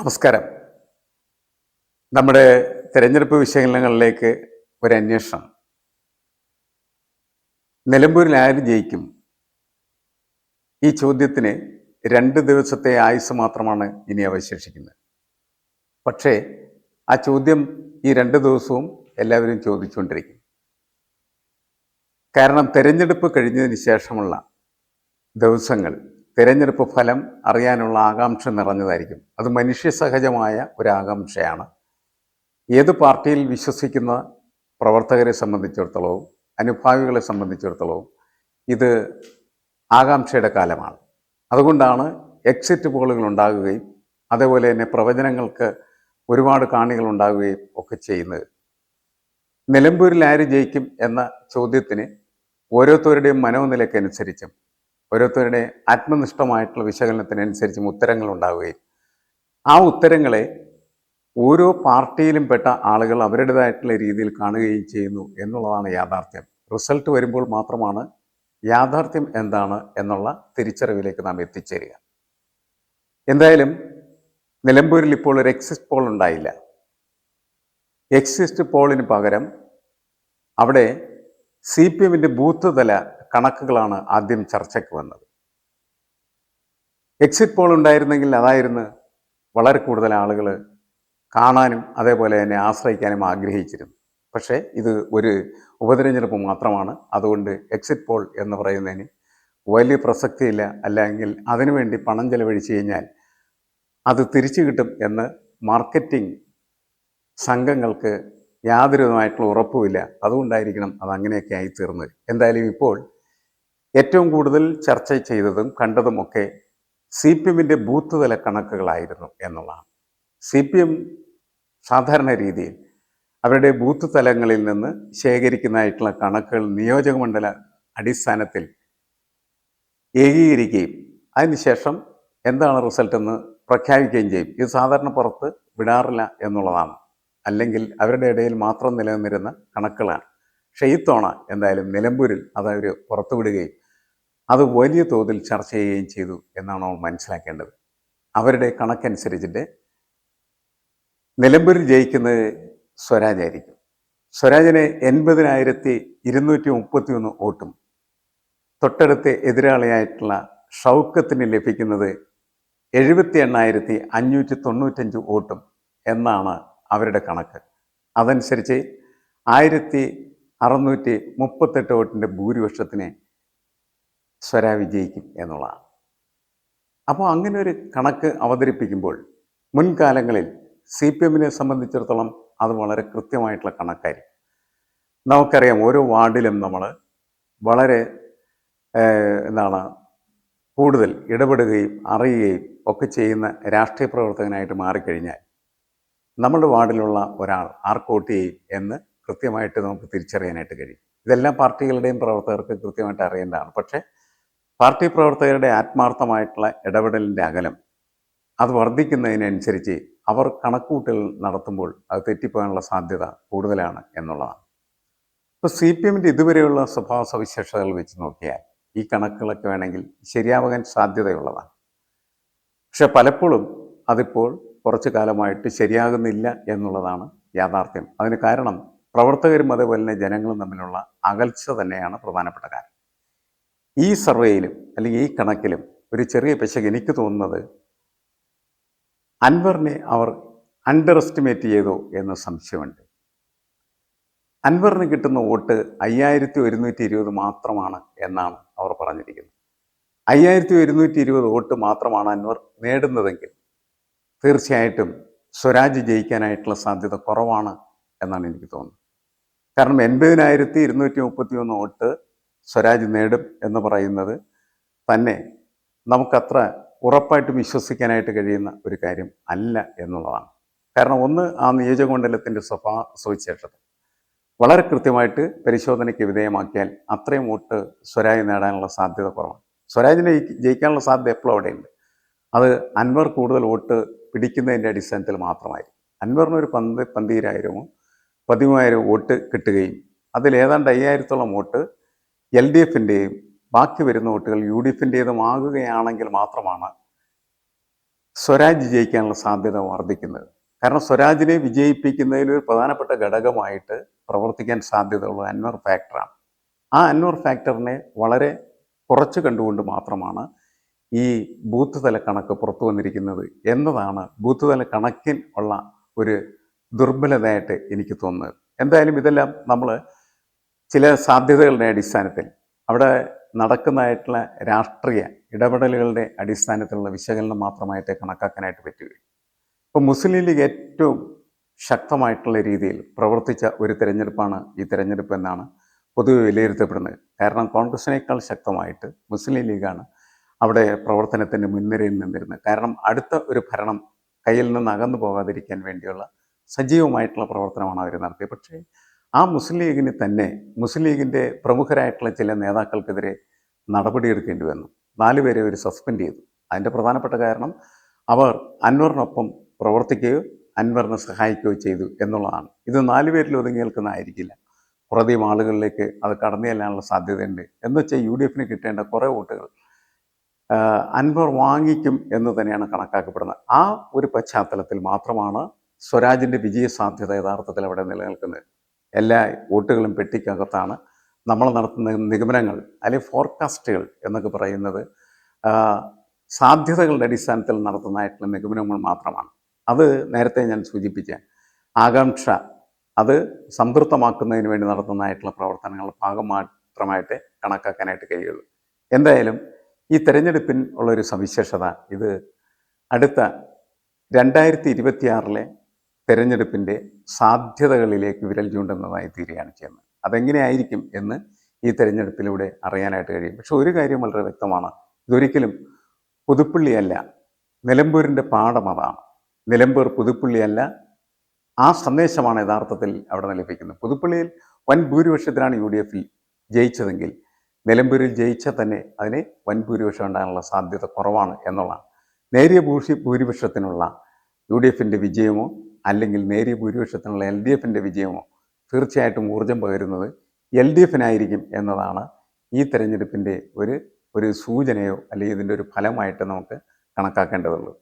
നമസ്കാരം. നമ്മുടെ തിരഞ്ഞെടുപ്പ് വിശകലനങ്ങളിലേക്ക് ഒരു അന്വേഷണം. നിലമ്പൂരിൽ ആര് ജയിക്കും? ഈ ചോദ്യത്തിന് രണ്ട് ദിവസത്തെ ആയുസ് മാത്രമാണ് ഇനി അവശേഷിക്കുന്നത്. പക്ഷേ ആ ചോദ്യം ഈ രണ്ട് ദിവസവും എല്ലാവരും ചോദിച്ചുകൊണ്ടിരിക്കും. കാരണം തിരഞ്ഞെടുപ്പ് കഴിഞ്ഞതിന് ശേഷമുള്ള ദിവസങ്ങൾ തിരഞ്ഞെടുപ്പ് ഫലം അറിയാനുള്ള ആകാംക്ഷ നിറഞ്ഞതായിരിക്കും. അത് മനുഷ്യസഹജമായ ഒരു ആകാംക്ഷയാണ് ഏത് പാർട്ടിയിൽ വിശ്വസിക്കുന്ന പ്രവർത്തകരെ സംബന്ധിച്ചിടത്തോളവും അനുഭാവികളെ സംബന്ധിച്ചിടത്തോളവും ഇത് ആകാംക്ഷയുടെ കാലമാണ്. അതുകൊണ്ടാണ് എക്സിറ്റ് പോളുകൾ ഉണ്ടാകുകയും അതേപോലെ തന്നെ പ്രവചനങ്ങൾക്ക് ഒരുപാട് കാണികൾ ഉണ്ടാകുകയും ഒക്കെ ചെയ്യുന്നത്. നിലമ്പൂരിൽ ആര് ജയിക്കും എന്ന ചോദ്യത്തിന് ഓരോരുത്തരുടെയും മനോനിലയ്ക്കനുസരിച്ചും ഓരോരുത്തരുടെ ആത്മനിഷ്ഠമായിട്ടുള്ള വിശകലനത്തിനനുസരിച്ചും ഉത്തരങ്ങൾ ഉണ്ടാവുകയും ആ ഉത്തരങ്ങളെ ഓരോ പാർട്ടിയിലും പെട്ട ആളുകൾ അവരുടേതായിട്ടുള്ള രീതിയിൽ കാണുകയും ചെയ്യുന്നു എന്നുള്ളതാണ് യാഥാർത്ഥ്യം. റിസൾട്ട് വരുമ്പോൾ മാത്രമാണ് യാഥാർത്ഥ്യം എന്താണ് എന്നുള്ള തിരിച്ചറിവിലേക്ക് നാം എത്തിച്ചേരുക. എന്തായാലും നിലമ്പൂരിൽ ഇപ്പോൾ ഒരു എക്സിസ്റ്റ് പോൾ ഉണ്ടായില്ല. എക്സിസ്റ്റ് പോളിന് പകരം അവിടെ സി പി എമ്മിന്റെ ബൂത്ത് തല കണക്കുകളാണ് ആദ്യം ചർച്ചയ്ക്ക് വന്നത്. എക്സിറ്റ് പോൾ ഉണ്ടായിരുന്നെങ്കിൽ അതായിരുന്നു വളരെ കൂടുതൽ ആളുകൾ കാണാനും അതേപോലെ തന്നെ ആശ്രയിക്കാനും ആഗ്രഹിച്ചിരുന്നു പക്ഷേ ഇത് ഒരു ഉപതിരഞ്ഞെടുപ്പ് മാത്രമാണ്. അതുകൊണ്ട് എക്സിറ്റ് പോൾ എന്ന് പറയുന്നതിന് വലിയ പ്രസക്തിയില്ല. അല്ലെങ്കിൽ അതിനുവേണ്ടി പണം ചെലവഴിച്ചു കഴിഞ്ഞാൽ അത് തിരിച്ചു കിട്ടും എന്ന് മാർക്കറ്റിംഗ് സംഘങ്ങൾക്ക് യാതൊരുവിധമായിട്ടുള്ള ഉറപ്പുമില്ല. അതുകൊണ്ടായിരിക്കണം അത് അങ്ങനെയൊക്കെ ആയിത്തീർന്നത്. എന്തായാലും ഇപ്പോൾ ഏറ്റവും കൂടുതൽ ചർച്ച ചെയ്തതും കണ്ടതുമൊക്കെ സി പി എമ്മിന്റെ ബൂത്ത് തല കണക്കുകളായിരുന്നു എന്നുള്ളതാണ്. സി പി എം സാധാരണ രീതിയിൽ അവരുടെ ബൂത്ത് തലങ്ങളിൽ നിന്ന് ശേഖരിക്കുന്നതായിട്ടുള്ള കണക്കുകൾ നിയോജകമണ്ഡല അടിസ്ഥാനത്തിൽ ഏകീകരിക്കുകയും അതിനുശേഷം എന്താണ് റിസൾട്ട് എന്ന് പ്രഖ്യാപിക്കുകയും ചെയ്യും. ഇത് സാധാരണ പുറത്ത് വിടാറില്ല എന്നുള്ളതാണ്. അല്ലെങ്കിൽ അവരുടെ ഇടയിൽ മാത്രം നിലനിന്നിരുന്ന കണക്കുകളാണ്. പക്ഷേ ഇത്തവണ എന്തായാലും നിലമ്പൂരിൽ അതവർ പുറത്തുവിടുകയും അത് വലിയ തോതിൽ ചർച്ച ചെയ്യുകയും ചെയ്തു എന്നാണ് നമ്മൾ മനസ്സിലാക്കേണ്ടത്. അവരുടെ കണക്കനുസരിച്ചിട്ട് നിലമ്പൂരിൽ ജയിക്കുന്നത് സ്വരാജായിരിക്കും സ്വരാജിന് എൺപതിനായിരത്തി ഇരുന്നൂറ്റി മുപ്പത്തി ഒന്ന് വോട്ടും തൊട്ടടുത്ത് എതിരാളിയായിട്ടുള്ള ഷൗക്കത്തിന് ലഭിക്കുന്നത് എഴുപത്തി എണ്ണായിരത്തി അഞ്ഞൂറ്റി തൊണ്ണൂറ്റഞ്ച് വോട്ടും എന്നാണ് അവരുടെ കണക്ക്. അതനുസരിച്ച് ആയിരത്തി അറുന്നൂറ്റി മുപ്പത്തെട്ട് വോട്ടിന്റെ ഭൂരിപക്ഷത്തിന് സ്വര വിജയിക്കും എന്നുള്ളതാണ്. അപ്പോൾ അങ്ങനെ ഒരു കണക്ക് അവതരിപ്പിക്കുമ്പോൾ മുൻകാലങ്ങളിൽ സി പി എമ്മിനെ സംബന്ധിച്ചിടത്തോളം അത് വളരെ കൃത്യമായിട്ടുള്ള കണക്കായിരിക്കും. നമുക്കറിയാം ഓരോ വാർഡിലും നമ്മൾ വളരെ എന്താണ് കൂടുതൽ ഇടപെടുകയും അറിയുകയും ഒക്കെ ചെയ്യുന്ന രാഷ്ട്രീയ പ്രവർത്തകനായിട്ട് മാറിക്കഴിഞ്ഞാൽ നമ്മുടെ വാർഡിലുള്ള ഒരാൾ ആർക്ക് വോട്ട് ചെയ്യും എന്ന് കൃത്യമായിട്ട് നമുക്ക് തിരിച്ചറിയാനായിട്ട് കഴിയും. ഇതെല്ലാം പാർട്ടികളുടെയും പ്രവർത്തകർക്ക് കൃത്യമായിട്ട് അറിയേണ്ടതാണ്. പക്ഷേ പാർട്ടി പ്രവർത്തകരുടെ ആത്മാർത്ഥമായിട്ടുള്ള ഇടപെടലിന്റെ അകലം അത് വർദ്ധിക്കുന്നതിനനുസരിച്ച് അവർ കണക്കൂട്ടൽ നടത്തുമ്പോൾ അത് തെറ്റിപ്പോകാനുള്ള സാധ്യത കൂടുതലാണ് എന്നുള്ളതാണ്. ഇപ്പോൾ സി പി എമ്മിന്റെ ഇതുവരെയുള്ള സ്വഭാവ സവിശേഷതകൾ വെച്ച് നോക്കിയാൽ ഈ കണക്കുകളൊക്കെ വേണമെങ്കിൽ ശരിയാവാൻ സാധ്യതയുള്ളതാണ്. പക്ഷെ പലപ്പോഴും അതിപ്പോൾ കുറച്ചു കാലമായിട്ട് ശരിയാകുന്നില്ല എന്നുള്ളതാണ് യാഥാർത്ഥ്യം. അതിന് കാരണം പ്രവർത്തകരും അതേപോലെ തന്നെ ജനങ്ങളും തമ്മിലുള്ള അകൽച്ച തന്നെയാണ് പ്രധാനപ്പെട്ട കാര്യം. ഈ സർവേയിലും അല്ലെങ്കിൽ ഈ കണക്കിലും ഒരു ചെറിയ പിശക് എനിക്ക് തോന്നുന്നത് അൻവറിനെ അവർ അണ്ടർ എസ്റ്റിമേറ്റ് ചെയ്തോ എന്ന് സംശയമുണ്ട്. അൻവറിന് കിട്ടുന്ന വോട്ട് അയ്യായിരത്തി ഒരുന്നൂറ്റി ഇരുപത് മാത്രമാണ് എന്നാണ് അവർ പറഞ്ഞിരിക്കുന്നത്. അയ്യായിരത്തി ഒരുന്നൂറ്റി ഇരുപത് വോട്ട് മാത്രമാണ് അൻവർ നേടുന്നതെങ്കിൽ തീർച്ചയായിട്ടും സ്വരാജ് ജയിക്കാനായിട്ടുള്ള സാധ്യത കുറവാണ് എന്നാണ് എനിക്ക് തോന്നുന്നത്. കാരണം എൺപതിനായിരത്തി ഇരുന്നൂറ്റി മുപ്പത്തി ഒന്ന് വോട്ട് സ്വരാജ് നേടും എന്ന് പറയുന്നത് തന്നെ നമുക്കത്ര ഉറപ്പായിട്ട് വിശ്വസിക്കാനായിട്ട് കഴിയുന്ന ഒരു കാര്യം അല്ല എന്നുള്ളതാണ്. കാരണം ഒന്ന് ആ നിയോജകമണ്ഡലത്തിന്റെ സ്വഭാവ സുവിശേഷത. വളരെ കൃത്യമായിട്ട് പരിശോധനയ്ക്ക് വിധേയമാക്കിയാൽ അത്രയും വോട്ട് സ്വരാജ് നേടാനുള്ള സാധ്യത കുറവാണ്. സ്വരാജിനെ ജയിക്കാനുള്ള സാധ്യത എപ്പോഴും അവിടെയുണ്ട്. അത് അൻവർ കൂടുതൽ വോട്ട് പിടിക്കുന്നതിന്റെ അടിസ്ഥാനത്തിൽ മാത്രമായിരിക്കും. അൻവറിന് ഒരു പന്ത് പന്തീരായിരമോ പതിമൂവായിരമോ വോട്ട് കിട്ടുകയും അതിൽ ഏതാണ്ട് അയ്യായിരത്തോളം വോട്ട് എൽ ഡി എഫിന്റെയും ബാക്കി വരുന്ന വോട്ടുകൾ യു ഡി എഫിന്റേതും ആകുകയാണെങ്കിൽ മാത്രമാണ് സ്വരാജ് ജയിക്കാനുള്ള സാധ്യത വർദ്ധിക്കുന്നത്. കാരണം സ്വരാജിനെ വിജയിപ്പിക്കുന്നതിൽ ഒരു പ്രധാനപ്പെട്ട ഘടകമായിട്ട് പ്രവർത്തിക്കാൻ സാധ്യതയുള്ള അൻവർ ഫാക്ടറാണ്. ആ അൻവർ ഫാക്ടറിനെ വളരെ കുറച്ച് കണ്ടുകൊണ്ട് മാത്രമാണ് ഈ ബൂത്ത് തല കണക്ക് പുറത്തു വന്നിരിക്കുന്നത് എന്നതാണ് ബൂത്ത് തല കണക്കിൽ ഉള്ള ഒരു ദുർബലതയായിട്ട് എനിക്ക് തോന്നുന്നത്. എന്തായാലും ഇതെല്ലാം നമ്മൾ ചില സാധ്യതകളുടെ അടിസ്ഥാനത്തിൽ അവിടെ നടക്കുന്നതായിട്ടുള്ള രാഷ്ട്രീയ ഇടപെടലുകളുടെ അടിസ്ഥാനത്തിലുള്ള വിശകലനം മാത്രമായിട്ട് കണക്കാക്കാനായിട്ട് പറ്റുകയുള്ളൂ. ഇപ്പോൾ മുസ്ലിം ലീഗ് ഏറ്റവും ശക്തമായിട്ടുള്ള രീതിയിൽ പ്രവർത്തിച്ച ഒരു തിരഞ്ഞെടുപ്പാണ് ഈ തിരഞ്ഞെടുപ്പ് എന്നാണ് പൊതുവെ വിലയിരുത്തപ്പെടുന്നത്. കാരണം കോൺഗ്രസിനേക്കാൾ ശക്തമായിട്ട് മുസ്ലിം ലീഗാണ് അവിടെ പ്രവർത്തനത്തിന്റെ മുൻനിരയിൽ നിന്നിരുന്നത്. കാരണം അടുത്ത ഒരു ഭരണം കയ്യിൽ നിന്ന് അകന്നു പോകാതിരിക്കാൻ വേണ്ടിയുള്ള സജീവമായിട്ടുള്ള പ്രവർത്തനമാണ് അവർ നടത്തിയത്. പക്ഷേ ആ മുസ്ലിം ലീഗിന് തന്നെ മുസ്ലിം ലീഗിന്റെ പ്രമുഖരായിട്ടുള്ള ചില നേതാക്കൾക്കെതിരെ നടപടിയെടുക്കേണ്ടി വന്നു. നാല് പേരെ അവർ സസ്പെൻഡ് ചെയ്തു. അതിന്റെ പ്രധാനപ്പെട്ട കാരണം അവർ അൻവറിനൊപ്പം പ്രവർത്തിക്കുകയോ അൻവറിനെ സഹായിക്കുകയോ ചെയ്തു എന്നുള്ളതാണ്. ഇത് നാല് പേരിൽ ഒതുങ്ങി നിൽക്കുന്നതായിരിക്കില്ല. കുറേയധികം ആളുകളിലേക്ക് അത് കടന്നു ചെല്ലാനുള്ള സാധ്യതയുണ്ട്. എന്ന് വെച്ചാൽ യു ഡി എഫിന് കിട്ടേണ്ട കുറേ വോട്ടുകൾ അൻവർ വാങ്ങിക്കും എന്ന് തന്നെയാണ് കണക്കാക്കപ്പെടുന്നത്. ആ ഒരു പശ്ചാത്തലത്തിൽ മാത്രമാണ് സ്വരാജിന്റെ വിജയ സാധ്യത യഥാർത്ഥത്തിൽ അവിടെ നിലനിൽക്കുന്നത്. എല്ലാ വോട്ടുകളും പെട്ടിക്കകത്താണ്. നമ്മൾ നടത്തുന്ന നിഗമനങ്ങൾ അല്ലെങ്കിൽ ഫോർകാസ്റ്റുകൾ എന്നൊക്കെ പറയുന്നത് സാധ്യതകളുടെ അടിസ്ഥാനത്തിൽ നടത്തുന്നതായിട്ടുള്ള നിഗമനങ്ങൾ മാത്രമാണ്. അത് നേരത്തെ ഞാൻ സൂചിപ്പിച്ച ആകാംക്ഷ അത് സംതൃപ്തമാക്കുന്നതിന് വേണ്ടി നടത്തുന്നതായിട്ടുള്ള പ്രവർത്തനങ്ങളുടെ ഭാഗം മാത്രമായിട്ട് കണക്കാക്കാനായിട്ട് കഴിയുള്ളൂ. എന്തായാലും ഈ തെരഞ്ഞെടുപ്പിൻ ഉള്ളൊരു സവിശേഷത ഇത് അടുത്ത രണ്ടായിരത്തി ഇരുപത്തിയാറിലെ തെരഞ്ഞെടുപ്പിന്റെ സാധ്യതകളിലേക്ക് വിരൽ ചൂണ്ടുന്നതായി തീരുകയാണ് ചെയ്യുന്നത്. അതെങ്ങനെയായിരിക്കും എന്ന് ഈ തെരഞ്ഞെടുപ്പിലൂടെ അറിയാനായിട്ട് കഴിയും. പക്ഷെ ഒരു കാര്യം വളരെ വ്യക്തമാണ്. ഇതൊരിക്കലും പുതുപ്പള്ളിയല്ല നിലമ്പൂരിന്റെ പാഠം അതാണ്. നിലമ്പൂർ പുതുപ്പള്ളിയല്ല ആ സന്ദേശമാണ് യഥാർത്ഥത്തിൽ അവിടെ ലഭിക്കുന്നത് പുതുപ്പള്ളിയിൽ വൻ ഭൂരിപക്ഷത്തിനാണ് യു ഡി എഫിൽ ജയിച്ചതെങ്കിൽ നിലമ്പൂരിൽ ജയിച്ചാൽ തന്നെ അതിന് വൻ ഭൂരിപക്ഷം ഉണ്ടാകാനുള്ള സാധ്യത കുറവാണ് എന്നുള്ളതാണ്. നേരിയ ഭൂഷി ഭൂരിപക്ഷത്തിനുള്ള യു ഡി എഫിന്റെ വിജയമോ അല്ലെങ്കിൽ നേരിയ ഭൂരിപക്ഷത്തിനുള്ള എൽ ഡി എഫിന്റെ വിജയമോ തീർച്ചയായിട്ടും ഊർജം പകരുന്നത് എൽ ഡി എഫിനായിരിക്കും എന്നതാണ് ഈ തെരഞ്ഞെടുപ്പിന്റെ ഒരു ഒരു സൂചനയോ അല്ലെങ്കിൽ ഇതിന്റെ ഒരു ഫലമായിട്ട് നമുക്ക് കണക്കാക്കേണ്ടതുള്ളൂ